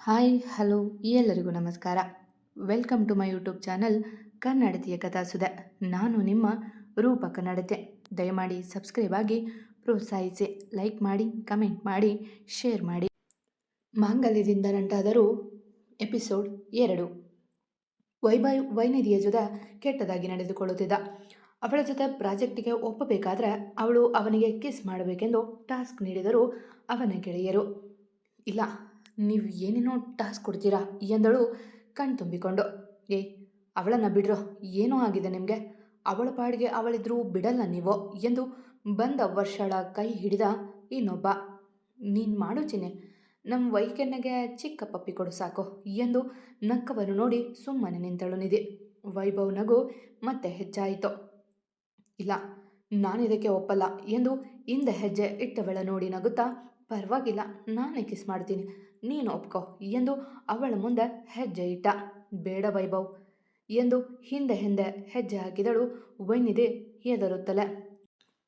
Hi, hello, ಎಲ್ಲರಿಗೂ ನಮಸ್ಕಾರ. Welcome to my YouTube channel ಕನ್ನಡತಿಯ ಕಥಾಸುದೆ ನಾನು ನಿಮ್ಮ ರೂಪ ಕನ್ನಡತೆ ದಯಮಾಡಿ ಸಬ್ಸ್ಕ್ರೈಬ್ ಆಗಿ ಪ್ರೋತ್ಸಾಹಿಸಿ. ಲೈಕ್ ಮಾಡಿ, ಕಮೆಂಟ್ ಮಾಡಿ, ಶೇರ್ ಮಾಡಿ. ಮಾಂಗಲ್ಯದಿಂದ ನಂಟಾದರೂ ಎಪಿಸೋಡ್ ಎರಡು. ವೈಭವ್ ವೈನಿಧಿಯ ಜೊತೆ ಕೆಟ್ಟದಾಗಿ ನಡೆದುಕೊಳ್ಳುತ್ತಿದ್ದ. ಅವಳ ಜೊತೆ ಪ್ರಾಜೆಕ್ಟಿಗೆ ಒಪ್ಪಬೇಕಾದ್ರೆ ಅವಳು ಅವನಿಗೆ ಕಿಸ್ ಮಾಡಬೇಕೆಂದು ಟಾಸ್ಕ್ ನೀಡಿದರು ಅವನ ಗೆಳೆಯರು ಇಲ್ಲ. ನೀವು ಏನೇನೋ ಟಾಸ್ಕ್ ಕೊಡ್ತೀರಾ? ಎಂದಳು ಕಣ್ ತುಂಬಿಕೊಂಡು. ಏ, ಅವಳನ್ನು ಬಿಡ್ರೋ. ಏನೋ ಆಗಿದೆ ನಿಮಗೆ? ಅವಳ ಪಾಡಿಗೆ ಅವಳಿದ್ರೂ ಬಿಡಲ್ಲ ನೀವು ಎಂದು ಬಂದ ವರ್ಷಳ ಕೈ ಹಿಡಿದ ಇನ್ನೊಬ್ಬ. ನೀನು ಮಾಡು ಚಿನ್ನೆ ನಮ್ಮ ವೈಕೆನ್ನೆಗೆ ಚಿಕ್ಕ ಪಪ್ಪಿ ಕೊಡು ಸಾಕು ಎಂದು ನಕ್ಕವನ್ನು ನೋಡಿ ಸುಮ್ಮನೆ ನಿಂತಳು ನಿಧಿ. ವೈಭವ್ ನಗು ಮತ್ತೆ ಹೆಚ್ಚಾಯಿತು. ಇಲ್ಲ, ನಾನಿದಕ್ಕೆ ಒಪ್ಪಲ್ಲ ಎಂದು ಹಿಂದೆ ಹೆಜ್ಜೆ ಇಟ್ಟವಳ ನೋಡಿ ನಗುತ್ತಾ ಪರವಾಗಿಲ್ಲ, ನಾನೇ ಕಿಸ್ ಮಾಡ್ತೀನಿ. ನೀನು ಒಪ್ಕೋ. ಎಂದು ಅವಳ ಮುಂದೆ ಹೆಜ್ಜೆ ಇಟ್ಟ. ಬೇಡ ವೈಭವ್. ಎಂದು ಹಿಂದೆ ಹಿಂದೆ ಹೆಜ್ಜೆ ಹಾಕಿದಳು. ವೈನಿದೆ ಹೆದರುತ್ತಲೆ.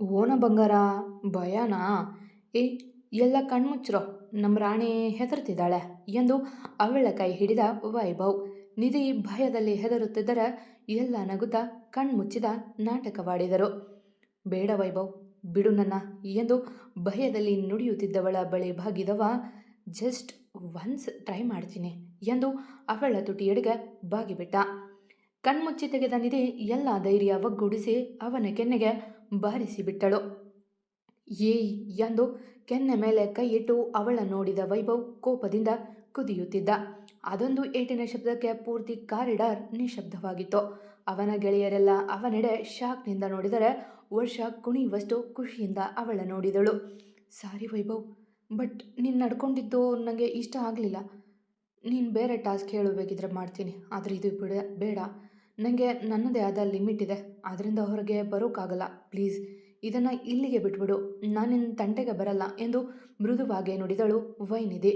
ಓನ ಬಂಗಾರ, ಭಯನಾ? ಏ, ಎಲ್ಲ ಕಣ್ಮುಚ್ಚ್ರೋ. ನಮ್ಮ ರಾಣಿ ಹೆದರ್ತಿದ್ದಾಳೆ ಎಂದು ಅವಳ ಕೈ ಹಿಡಿದ ವೈಭವ್. ನಿಧಿ ಭಯದಲ್ಲಿ ಹೆದರುತ್ತಿದ್ದರೆ ಎಲ್ಲ ನಗುತ್ತಾ ಕಣ್ಮುಚ್ಚಿದ ನಾಟಕವಾಡಿದರು. ಬೇಡ ವೈಭವ್. ಬಿಡು ನನ್ನ, ಎಂದು ಭಯದಲ್ಲಿ ನುಡಿಯುತ್ತಿದ್ದವಳ ಬಳಿ ಬಾಗಿದವ ಜಸ್ಟ್ ಒನ್ಸ್ ಟ್ರೈ ಮಾಡ್ತೀನಿ ಎಂದು ಅವಳ ತುಟಿಯಡಿಗೆ ಬಾಗಿಬಿಟ್ಟ. ಕಣ್ಮುಚ್ಚಿ ತೆಗೆದ ನಿಧಿ ಎಲ್ಲ ಧೈರ್ಯ ಒಗ್ಗೂಡಿಸಿ ಅವನ ಕೆನ್ನೆಗೆ ಬಾರಿಸಿ ಬಿಟ್ಟಳು ಏಯ್ ಎಂದು ಕೆನ್ನೆ ಮೇಲೆ ಕೈಯಿಟ್ಟು ಅವಳ ನೋಡಿದ ವೈಭವ್ ಕೋಪದಿಂದ ಕುದಿಯುತ್ತಿದ್ದ. ಅದೊಂದು ಏಟಿನ ಶಬ್ದಕ್ಕೆ ಪೂರ್ತಿ ಕಾರಿಡಾರ್ ನಿಶಬ್ದವಾಗಿತ್ತು. ಅವನ ಗೆಳೆಯರೆಲ್ಲ ಅವನೆಡೆ ಶಾಕ್ನಿಂದ ನೋಡಿದರೆ ವರ್ಷ ಕುಣಿಯುವಷ್ಟು ಖುಷಿಯಿಂದ ಅವಳ ನೋಡಿದಳು. ಸಾರಿ ವೈಭವ್, ಬಟ್ ನೀನು ನಡ್ಕೊಂಡಿದ್ದು ನನಗೆ ಇಷ್ಟ ಆಗಲಿಲ್ಲ. ನೀನು ಬೇರೆ ಟಾಸ್ಕ್ ಹೇಳಬೇಕಿದ್ರೆ ಮಾಡ್ತೀನಿ. ಆದರೆ ಇದು ಬಿಡ, ಬೇಡ. ನನಗೆ ನನ್ನದೇ ಆದ ಲಿಮಿಟ್ ಇದೆ. ಅದರಿಂದ ಹೊರಗೆ ಬರೋಕ್ಕಾಗಲ್ಲ ಪ್ಲೀಸ್, ಇದನ್ನು ಇಲ್ಲಿಗೆ ಬಿಟ್ಬಿಡು. ನಾನು ನಿನ್ನ ತಂಟೆಗೆ ಬರಲ್ಲ ಎಂದು ಮೃದುವಾಗಿ ನುಡಿದಳು ವೈನಿಧಿ.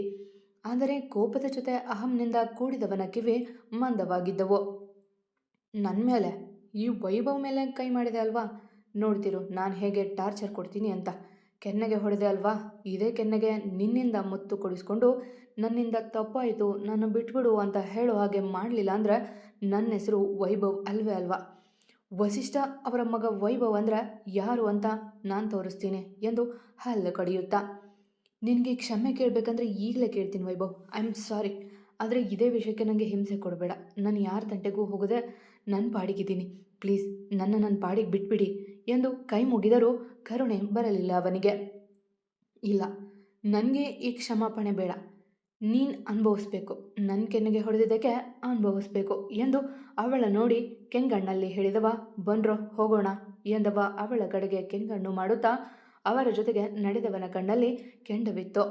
ಆದರೆ ಕೋಪದ ಜೊತೆ ಅಹಂನಿಂದ ಕೂಡಿದವನ ಕಿವಿ ಮಂದವಾಗಿದ್ದವು. ನನ್ನ ಮೇಲೆ ಈ ವೈಭವ್ ಮೇಲೆ ಕೈ ಮಾಡಿದೆ ಅಲ್ವಾ? ನೋಡ್ತಿರು, ನಾನು ಹೇಗೆ ಟಾರ್ಚರ್ ಕೊಡ್ತೀನಿ ಅಂತ. ಕೆನ್ನೆಗೆ ಹೊಡೆದೆ ಅಲ್ವಾ? ಇದೇ ಕೆನ್ನೆಗೆ ನಿನ್ನಿಂದ ಮುತ್ತು ಕೊಡಿಸ್ಕೊಂಡು ನನ್ನಿಂದ ತಪ್ಪಾಯಿತು, ನಾನು ಬಿಟ್ಬಿಡು ಅಂತ ಹೇಳೋ ಹಾಗೆ ಮಾಡಲಿಲ್ಲ ಅಂದರೆ ನನ್ನ ಹೆಸರು ವೈಭವ್ ಅಲ್ವೇ ಅಲ್ವಾ? ವಸಿಷ್ಠ ಅವರ ಮಗ ವೈಭವ್ ಅಂದರೆ ಯಾರು ಅಂತ ನಾನು ತೋರಿಸ್ತೀನಿ ಎಂದು ಹಲ್ಲು ಕಡಿಯುತ್ತಾ. ನಿನಗೆ ಕ್ಷಮೆ ಕೇಳಬೇಕಂದ್ರೆ ಈಗಲೇ ಕೇಳ್ತೀನಿ ವೈಭವ್, ಐ ಆಮ್ ಸಾರಿ. ಆದರೆ ಇದೇ ವಿಷಯಕ್ಕೆ ನನಗೆ ಹಿಂಸೆ ಕೊಡಬೇಡ. ನಾನು ಯಾರ ತಂಟೆಗೂ ಹೋಗದೆ ನನ್ನ ಪಾಡಿಗಿದ್ದೀನಿ. ಪ್ಲೀಸ್, ನನ್ನ ನನ್ನ ಪಾಡಿಗೆ ಬಿಟ್ಬಿಡಿ. ಎಂದು ಕೈ ಮುಗಿದರೂ ಕರುಣೆ ಬರಲಿಲ್ಲ ಅವನಿಗೆ. ಇಲ್ಲ, ನನಗೆ ಈ ಕ್ಷಮಾಪಣೆ ಬೇಡ. ನೀನು ಅನುಭವಿಸ್ಬೇಕು ನನ್ನ ಕೆನ್ನೆಗೆ ಹೊಡೆದಿದ್ದಕ್ಕೆ ಅನುಭವಿಸ್ಬೇಕು ಎಂದು ಅವಳ ನೋಡಿ ಕೆಂಗಣ್ಣಲ್ಲಿ ಹೇಳಿದವ ಬನ್ರೋ ಹೋಗೋಣ ಎಂದವ ಅವಳ ಕಡೆಗೆ ಕೆಂಗಣ್ಣು ಮಾಡುತ್ತಾ ಅವರ ಜೊತೆಗೆ ನಡೆದವನ ಕಣ್ಣಲ್ಲಿ ಕೆಂಡವಿತ್ತು.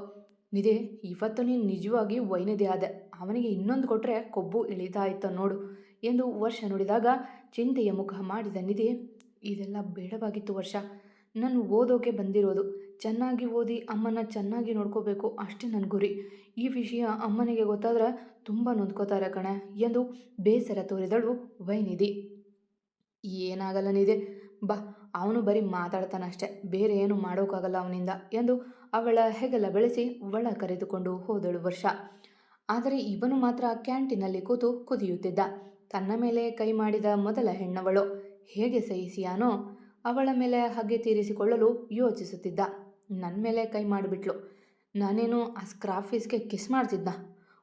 ನಿಧಿ, ಇವತ್ತು ನೀನು ನಿಜವಾಗಿ ವೈನದಿ ಆದೆ ಅವನಿಗೆ ಇನ್ನೊಂದು ಕೊಟ್ಟರೆ ಕೊಬ್ಬು ಇಳಿತಾ ಇತ್ತು ನೋಡು ಎಂದು ವರ್ಷ ನುಡಿದಾಗ ಚಿಂತೆಯ ಮುಖ ಮಾಡಿದ ನಿಧಿ ಇದೆಲ್ಲ ಬೇಡವಾಗಿತ್ತು ವರ್ಷ. ನಾನು ಓದೋಕೆ ಬಂದಿರೋದು. ಚೆನ್ನಾಗಿ ಓದಿ ಅಮ್ಮನ ಚೆನ್ನಾಗಿ ನೋಡ್ಕೋಬೇಕು ಅಷ್ಟೇ ನನ್ನ ಗುರಿ. ಈ ವಿಷಯ ಅಮ್ಮನಿಗೆ ಗೊತ್ತಾದ್ರೆ ತುಂಬ ನೊಂದ್ಕೋತಾರೆ ಕಣೆ ಎಂದು ಬೇಸರ ತೋರಿದಳು ವೈನಿಧಿ. ಏನಾಗಲ್ಲ ನಿಧಿ. ಬಾ, ಅವನು ಬರೀ ಮಾತಾಡ್ತಾನಷ್ಟೆ. ಬೇರೆ ಏನು ಮಾಡೋಕ್ಕಾಗಲ್ಲ ಅವನಿಂದ ಎಂದು ಅವಳ ಹೆಗಲ ಬೆಳೆಸಿ ಒಳ ಕರೆದುಕೊಂಡು ಹೋದಳು ವರ್ಷ. ಆದರೆ ಇವನು ಮಾತ್ರ ಕ್ಯಾಂಟೀನಲ್ಲಿ ಕೂತು ಕುದಿಯುತ್ತಿದ್ದ. ತನ್ನ ಮೇಲೆ ಕೈ ಮಾಡಿದ ಮೊದಲ ಹೆಣ್ಣವಳು. ಹೇಗೆ ಸಹಿಸಿಯಾನೋ ಅವಳ ಮೇಲೆ ಹಗೆ ತೀರಿಸಿಕೊಳ್ಳಲು ಯೋಚಿಸುತ್ತಿದ್ದ. ನನ್ನ ಮೇಲೆ ಕೈ ಮಾಡಿಬಿಟ್ಲು. ನಾನೇನು ಆ ಸ್ಕ್ರಾಫೀಸ್ಗೆ ಕಿಸ್ ಮಾಡ್ತಿದ್ದ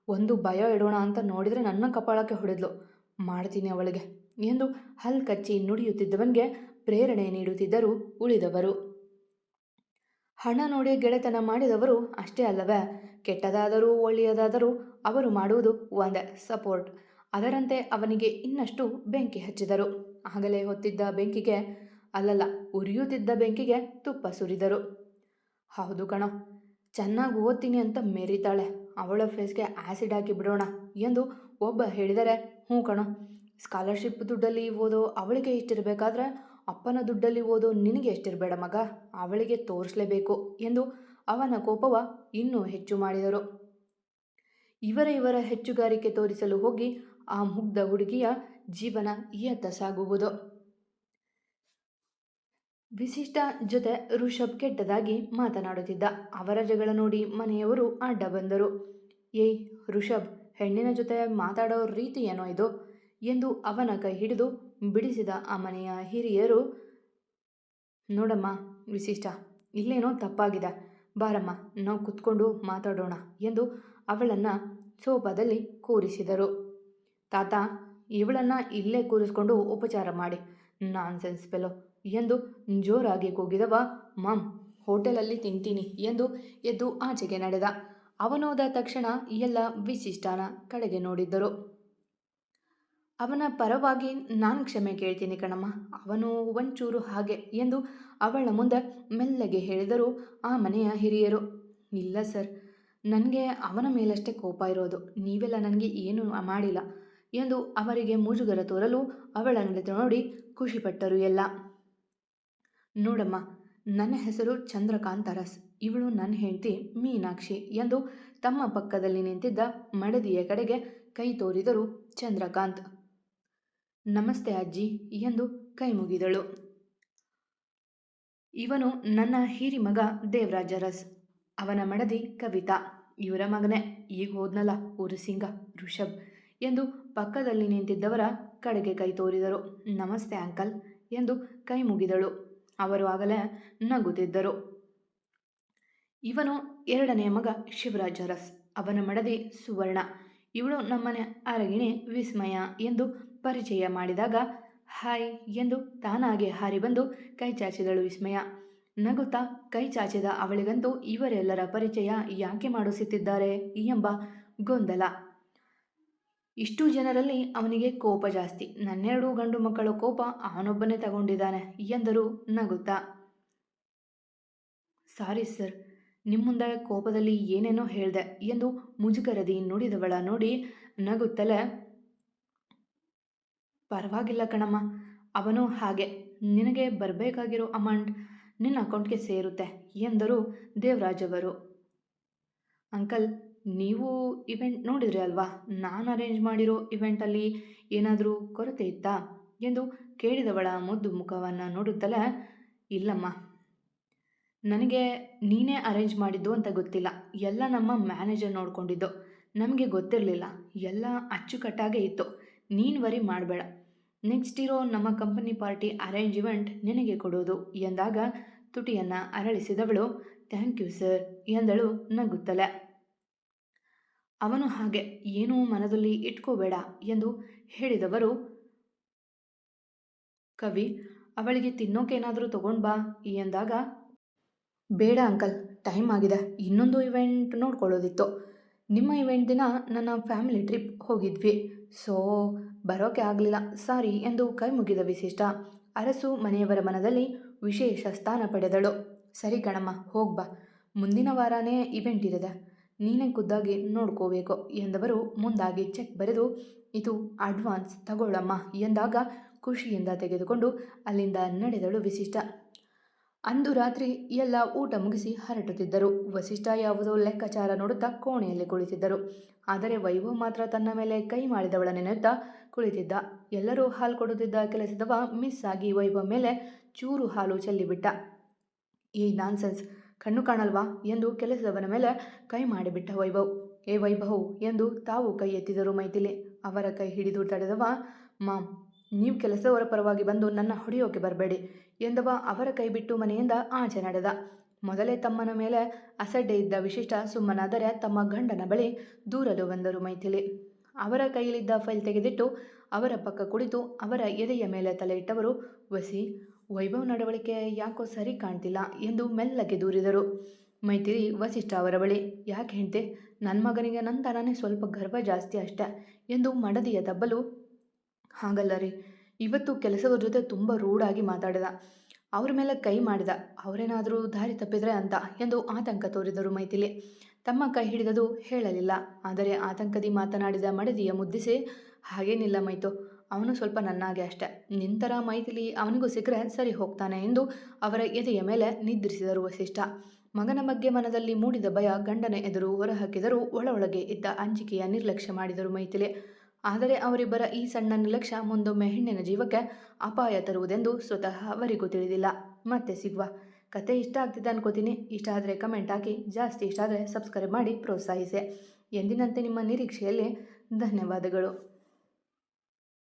ಒಂದು ಭಯ ಇಡೋಣ ಅಂತ ನೋಡಿದರೆ ನನ್ನ ಕಪಾಳಕ್ಕೆ ಹೊಡೆದ್ಲು. ಮಾಡ್ತೀನಿ ಅವಳಿಗೆ ಎಂದು ಹಲ್ ಕಚ್ಚಿ ನುಡಿಯುತ್ತಿದ್ದವನಿಗೆ ಪ್ರೇರಣೆ ನೀಡುತ್ತಿದ್ದರು ಉಳಿದವರು. ಹಣ ನೋಡಿ ಗೆಳೆತನ ಮಾಡಿದವರು ಅಷ್ಟೇ ಅಲ್ಲವೇ, ಕೆಟ್ಟದಾದರೂ ಒಳ್ಳೆಯದಾದರೂ ಅವರು ಮಾಡುವುದು ಒಂದೇ, ಸಪೋರ್ಟ್. ಅದರಂತೆ ಅವನಿಗೆ ಇನ್ನಷ್ಟು ಬೆಂಕಿ ಹಚ್ಚಿದರು. ಆಗಲೇ ಹೊತ್ತಿದ್ದ ಬೆಂಕಿಗೆ, ಅಲ್ಲಲ್ಲ, ಉರಿಯುತ್ತಿದ್ದ ಬೆಂಕಿಗೆ ತುಪ್ಪ ಸುರಿದರು. ಹೌದು ಕಣೋ, ಚೆನ್ನಾಗಿ ಓದ್ತೀನಿ ಅಂತ ಮೆರಿತಾಳೆ. ಅವಳ ಫೇಸ್ಗೆ ಆ್ಯಸಿಡ್ ಹಾಕಿ ಬಿಡೋಣ ಎಂದು ಒಬ್ಬ ಹೇಳಿದರೆ, ಹ್ಞೂ ಕಣೋ, ಸ್ಕಾಲರ್ಶಿಪ್ ದುಡ್ಡಲ್ಲಿ ಓದೋ ಅವಳಿಗೆ ಇಷ್ಟಿರಬೇಕಾದ್ರೆ ಅಪ್ಪನ ದುಡ್ಡಲ್ಲಿ ಓದೋ ನಿನಗೆ ಎಷ್ಟಿರಬೇಡ ಮಗ, ಅವಳಿಗೆ ತೋರಿಸಲೇಬೇಕು ಎಂದು ಅವನ ಕೋಪವ ಇನ್ನೂ ಹೆಚ್ಚು ಮಾಡಿದರು. ಇವರ ಇವರ ಹೆಚ್ಚುಗಾರಿಕೆ ತೋರಿಸಲು ಹೋಗಿ ಆ ಮುಗ್ಧ ಹುಡುಗಿಯ ಜೀವನ ಇಯತ್ತ ಸಾಗುವುದು. ವಿಶಿಷ್ಟ ಜೊತೆ ಋಷಭ್ ಕೆಟ್ಟದಾಗಿ ಮಾತನಾಡುತ್ತಿದ್ದ. ಅವರ ಜಗಳ ನೋಡಿ ಮನೆಯವರು ಅಡ್ಡ ಬಂದರು. ಏಯ್ ಋಷಭ್, ಹೆಣ್ಣಿನ ಜೊತೆ ಮಾತಾಡೋ ರೀತಿ ಏನೋ ಇದು? ಎಂದು ಅವನ ಕೈ ಹಿಡಿದು ಬಿಡಿಸಿದ ಆ ಮನೆಯ ಹಿರಿಯರು, ನೋಡಮ್ಮ, ವಿಶಿಷ್ಟ, ಇಲ್ಲೇನೋ ತಪ್ಪಾಗಿದೆ. ಬಾರಮ್ಮ, ನಾವು ಕುತ್ಕೊಂಡು ಮಾತಾಡೋಣ ಎಂದು ಅವಳನ್ನು ಸೋಫಾದಲ್ಲಿ ಕೂರಿಸಿದರು. ತಾತ ಇವಳನ್ನು ಇಲ್ಲೇ ಕೂರಿಸ್ಕೊಂಡು ಉಪಚಾರ ಮಾಡಿ. Nonsense fellow. ಎಂದು ಜೋರಾಗಿ ಕೂಗಿದವ, ಮಾಮ್, ಹೋಟೆಲಲ್ಲಿ ತಿಂತೀನಿ ಎಂದು ಎದ್ದು ಆಚೆಗೆ ನಡೆದ. ಅವನೋದ ತಕ್ಷಣ ಎಲ್ಲ ವಿಶಿಷ್ಟನ ಕಡೆಗೆ ನೋಡಿದ್ದರು. ಅವನ ಪರವಾಗಿ ನಾನು ಕ್ಷಮೆ ಕೇಳ್ತೀನಿ ಕಣಮ್ಮ. ಅವನು ಒಂಚೂರು ಹಾಗೆ ಎಂದು ಅವಳ ಮುಂದೆ ಮೆಲ್ಲಗೆ ಹೇಳಿದರು ಆ ಮನೆಯ ಹಿರಿಯರು. ಇಲ್ಲ ಸರ್, ನನಗೆ ಅವನ ಮೇಲಷ್ಟೇ ಕೋಪ ಇರೋದು. ನೀವೆಲ್ಲ ನನಗೆ ಏನು ಮಾಡಿಲ್ಲ. ಎಂದು ಅವರಿಗೆ ಮುಜುಗರ ತೋರಲು ಅವಳ ನಡೆದು ನೋಡಿ ಖುಷಿಪಟ್ಟರು ಎಲ್ಲ. ನೋಡಮ್ಮ, ನನ್ನ ಹೆಸರು ಚಂದ್ರಕಾಂತ ರಸ್. ಇವಳು ನನ್ನ ಹೆಂಡತಿ ಮೀನಾಕ್ಷಿ ಎಂದು ತಮ್ಮ ಪಕ್ಕದಲ್ಲಿ ನಿಂತಿದ್ದ ಮಡದಿಯ ಕಡೆಗೆ ಕೈ ತೋರಿದರು ಚಂದ್ರಕಾಂತ್. ನಮಸ್ತೆ ಅಜ್ಜಿ ಎಂದು ಕೈ ಮುಗಿದಳು. ಇವನು ನನ್ನ ಹಿರಿಮಗ ದೇವರಾಜ ರಸ್. ಅವನ ಮಡದಿ ಕವಿತಾ. ಇವರ ಮಗನೇ. ಈಗ ಹೋದ್ನಲ್ಲ ಉರುಸಿಂಗ ಋಷಭ್ ಎಂದು ಪಕ್ಕದಲ್ಲಿ ನಿಂತಿದ್ದವರ ಕಡೆಗೆ ಕೈ ತೋರಿದರು. ನಮಸ್ತೆ, ಅಂಕಲ್, ಎಂದು ಕೈ ಮುಗಿದಳು. ಅವರು ಆಗಲೇ ನಗುತ್ತಿದ್ದರು. ಇವನು ಎರಡನೆಯ ಮಗ ಶಿವರಾಜ್ ಅರಸ್ ಅವನ ಮಡದಿ ಸುವರ್ಣ. ಇವಳು ನಮ್ಮನೆ ಅರಗಿಣಿ ವಿಸ್ಮಯ ಎಂದು ಪರಿಚಯ ಮಾಡಿದಾಗ, ಹಾಯ್ ಎಂದು ತಾನಾಗೆ ಹಾರಿ ಬಂದು ಕೈ ಚಾಚಿದಳು ವಿಸ್ಮಯ. ನಗುತ್ತಾ ಕೈ ಚಾಚಿದ ಅವಳಿಗಂತೂ ಇವರೆಲ್ಲರ ಪರಿಚಯ ಯಾಕೆ ಮಾಡಿಸುತ್ತಿದ್ದಾರೆ ಎಂಬ ಗೊಂದಲ. ಇಷ್ಟು ಜನರಲ್ಲಿ ಅವನಿಗೆ ಕೋಪ ಜಾಸ್ತಿ. ನನ್ನೆರಡು ಗಂಡು ಮಕ್ಕಳ ಕೋಪ ಅವನೊಬ್ಬನೇ ತಗೊಂಡಿದ್ದಾನೆ ಎಂದರು ನಗುತ್ತಾ. ಸಾರಿ ಸರ್ ನಿಮ್ಮ ಕೋಪದಲ್ಲಿ ಏನೇನೋ ಹೇಳಿದೆ ಎಂದು ಮುಜುಗರದಿ ನುಡಿದವಳ ನೋಡಿ ನಗುತ್ತಲೇ, ಪರವಾಗಿಲ್ಲ ಕಣಮ್ಮ, ಅವನು ಹಾಗೆ. ನಿನಗೆ ಬರಬೇಕಾಗಿರೋ ಅಮೌಂಟ್ ನಿನ್ನ ಅಕೌಂಟ್ಗೆ ಸೇರುತ್ತೆ ಎಂದರು ದೇವರಾಜ್ ಅವರು. ಅಂಕಲ್ ನೀವು ಇವೆಂಟ್ ನೋಡಿದ್ರಿ ಅಲ್ವಾ? ನಾನು ಅರೇಂಜ್ ಮಾಡಿರೋ ಇವೆಂಟಲ್ಲಿ ಏನಾದರೂ ಕೊರತೆ ಇತ್ತಾ? ಎಂದು ಕೇಳಿದವಳ ಮುದ್ದು ಮುಖವನ್ನು ನೋಡುತ್ತಲೇ, ಇಲ್ಲಮ್ಮ, ನನಗೆ ನೀನೇ ಅರೇಂಜ್ ಮಾಡಿದ್ದು ಅಂತ ಗೊತ್ತಿಲ್ಲ. ಎಲ್ಲ ನಮ್ಮ ಮ್ಯಾನೇಜರ್ ನೋಡಿಕೊಂಡಿದ್ದು. ನಮಗೆ ಗೊತ್ತಿರಲಿಲ್ಲ. ಎಲ್ಲ ಅಚ್ಚುಕಟ್ಟಾಗೆ ಇತ್ತು. ನೀನು ವರಿ ಮಾಡಬೇಡ. ನೆಕ್ಸ್ಟ್ ಇರೋ ನಮ್ಮ ಕಂಪನಿ ಪಾರ್ಟಿ ಅರೇಂಜ್ ಇವೆಂಟ್ ನಿನಗೆ ಕೊಡೋದು ಎಂದಾಗ ತುಟಿಯನ್ನು ಅರಳಿಸಿದವಳು ಥ್ಯಾಂಕ್ ಯು ಸರ್ ಎಂದಳು ನಗುತ್ತಲೇ. ಅವನು ಹಾಗೆ ಏನೂ ಮನದಲ್ಲಿ ಇಟ್ಕೋಬೇಡ ಎಂದು ಹೇಳಿದವರು, ಕವಿ, ಅವಳಿಗೆ ತಿನ್ನೋಕೇನಾದರೂ ತಗೊಂಡು ಬಾ ಎಂದಾಗ ಬೇಡ ಅಂಕಲ್, ಟೈಮ್ ಆಗಿದೆ, ಇನ್ನೊಂದು ಇವೆಂಟ್ ನೋಡ್ಕೊಳ್ಳೋದಿತ್ತು. ನಿಮ್ಮ ಇವೆಂಟ್ ದಿನ ನನ್ನ ಫ್ಯಾಮಿಲಿ ಟ್ರಿಪ್ ಹೋಗಿದ್ವಿ. ಸೋ, ಬರೋಕೆ ಆಗಲಿಲ್ಲ, ಸಾರಿ ಎಂದು ಕೈ ಮುಗಿದ ವಿಶಿಷ್ಟ, ಅರಸು ಮನೆಯವರ ಮನದಲ್ಲಿ ವಿಶೇಷ ಸ್ಥಾನ ಪಡೆದಳು. ಸರಿ ಕಣಮ್ಮ ಹೋಗ್ಬಾ ಮುಂದಿನ ವಾರನೇ ಇವೆಂಟ್ ಇರಿದೆ ನೀನೇ ಖುದ್ದಾಗಿ ನೋಡ್ಕೋಬೇಕು ಎಂದವರು ಮುಂದಾಗಿ ಚೆಕ್ ಬರೆದು, ಇದು ಅಡ್ವಾನ್ಸ್ ತಗೊಳ್ಳಮ್ಮ ಎಂದಾಗ ಖುಷಿಯಿಂದ ತೆಗೆದುಕೊಂಡು ಅಲ್ಲಿಂದ ನಡೆದಳು ವಿಶಿಷ್ಟ ಅಂದು ರಾತ್ರಿ ಎಲ್ಲ ಊಟ ಮುಗಿಸಿ ಹರಟುತ್ತಿದ್ದರು. ವಸಿಷ್ಠ ಯಾವುದೋ ಲೆಕ್ಕಾಚಾರ ನೋಡುತ್ತಾ ಕೋಣೆಯಲ್ಲಿ ಕುಳಿತಿದ್ದರು. ಆದರೆ ವೈಭವ್ ಮಾತ್ರ ತನ್ನ ಮೇಲೆ ಕೈ ಮಾಡಿದವಳ ನೆನೆಯುತ್ತಾ ಕುಳಿತಿದ್ದ. ಎಲ್ಲರೂ ಹಾಲು ಕೊಡುತ್ತಿದ್ದ ಕೆಲಸದವ ಮಿಸ್ ಆಗಿ ವೈಭವ್ ಮೇಲೆ ಚೂರು ಹಾಲು ಚೆಲ್ಲಿಬಿಟ್ಟ. ಈ ನಾನ್ಸೆನ್ಸ್ ಕಣ್ಣು ಕಾಣಲ್ವಾ ಎಂದು ಕೆಲಸದವನ ಮೇಲೆ ಕೈ ಮಾಡಿಬಿಟ್ಟ ವೈಭವ್. ಏ ವೈಭವ್ ಎಂದು ತಾವು ಕೈ ಎತ್ತಿದರು ಮೈಥಿಲಿ. ಅವರ ಕೈ ಹಿಡಿದು ತಡೆದವ, ಮಾಮ್, ನೀವು ಕೆಲಸದವರ ಪರವಾಗಿ ಬಂದು ನನ್ನ ಹೊಡೆಯೋಕೆ ಬರಬೇಡಿ ಎಂದವ ಅವರ ಕೈ ಬಿಟ್ಟು ಮನೆಯಿಂದ ಆಚೆ ನಡೆದ. ಮೊದಲೇ ತಮ್ಮನ ಮೇಲೆ ಅಸಡ್ಡೆ ಇದ್ದ ವಿಶಿಷ್ಟ ಸುಮ್ಮನಾದರೆ ತಮ್ಮ ಗಂಡನ ಬಳಿ ದೂರಲು ಬಂದರು ಮೈಥಿಲಿ. ಅವರ ಕೈಯಲ್ಲಿದ್ದ ಫೈಲ್ ತೆಗೆದಿಟ್ಟು ಅವರ ಪಕ್ಕ ಕುಳಿತು ಅವರ ಎದೆಯ ಮೇಲೆ ತಲೆ ಇಟ್ಟವರು, ವಸಿ ವೈಭವ್ ನಡವಳಿಕೆ ಯಾಕೋ ಸರಿ ಕಾಣ್ತಿಲ್ಲ ಎಂದು ಮೆಲ್ಲಗೆ ದೂರಿದರು. ಮೈತ್ರಿ ವಸಿಷ್ಠ ಅವರ ಬಳಿ, ಯಾಕೆ ಹೆಂಡ್ತೆ ನನ್ನ ಮಗನಿಗೆ ನಂತರನೇ ಸ್ವಲ್ಪ ಗರ್ವ ಜಾಸ್ತಿ ಅಷ್ಟೆ ಎಂದು ಮಡದಿಯ ತಬ್ಬಲು. ಹಾಗಲ್ಲ ರೀ, ಇವತ್ತು ಕೆಲಸದ ಜೊತೆ ತುಂಬ ರೂಢಾಗಿ ಮಾತಾಡಿದ. ಅವ್ರ ಮೇಲೆ ಕೈ ಮಾಡಿದ. ಅವರೇನಾದರೂ ದಾರಿ ತಪ್ಪಿದ್ರೆ ಅಂತ ಎಂದು ಆತಂಕ ತೋರಿದರು ಮೈಥಿಲಿ. ತಮ್ಮ ಕೈ ಹಿಡಿದದು ಹೇಳಲಿಲ್ಲ. ಆದರೆ ಆತಂಕದಿ ಮಾತನಾಡಿದ ಮಡದಿಯ ಮುದ್ದಿಸಿ, ಹಾಗೇನಿಲ್ಲ ಮೈತು ಅವನು ಸ್ವಲ್ಪ ನನ್ನಾಗೆ ಅಷ್ಟೆ. ನಿಂತರ ಮೈಥಿಲಿ ಅವನಿಗೂ ಸಿಕ್ಕರೆ ಸರಿ ಹೋಗ್ತಾನೆ ಎಂದು ಅವರ ಎದೆಯ ಮೇಲೆ ನಿದ್ರಿಸಿದರು ವಸಿಷ್ಠ. ಮಗನ ಬಗ್ಗೆ ಮನದಲ್ಲಿ ಮೂಡಿದ ಭಯ ಗಂಡನ ಎದುರು ಹೊರಹಾಕಿದರೂ ಒಳ ಒಳಗೆ ಇದ್ದ ಅಂಜಿಕೆಯ ನಿರ್ಲಕ್ಷ್ಯ ಮಾಡಿದರು ಮೈಥಿಲಿ. ಆದರೆ ಅವರಿಬ್ಬರ ಈ ಸಣ್ಣ ನಿರ್ಲಕ್ಷ್ಯ ಮುಂದೊಮ್ಮೆ ಹೆಣ್ಣಿನ ಜೀವಕ್ಕೆ ಅಪಾಯ ತರುವುದೆಂದು ಸ್ವತಃ ಅವರಿಗೂ ತಿಳಿದಿಲ್ಲ. ಮತ್ತೆ ಸಿಗುವ. ಕತೆ ಇಷ್ಟ ಆಗ್ತಿದೆ ಅನ್ಕೋತೀನಿ. ಇಷ್ಟ ಆದರೆ ಕಮೆಂಟ್ ಹಾಕಿ. ಜಾಸ್ತಿ ಇಷ್ಟ ಆದರೆ ಸಬ್ಸ್ಕ್ರೈಬ್ ಮಾಡಿ ಪ್ರೋತ್ಸಾಹಿಸಿ. ಎಂದಿನಂತೆ ನಿಮ್ಮ ನಿರೀಕ್ಷೆಯಲ್ಲಿ ಧನ್ಯವಾದಗಳು.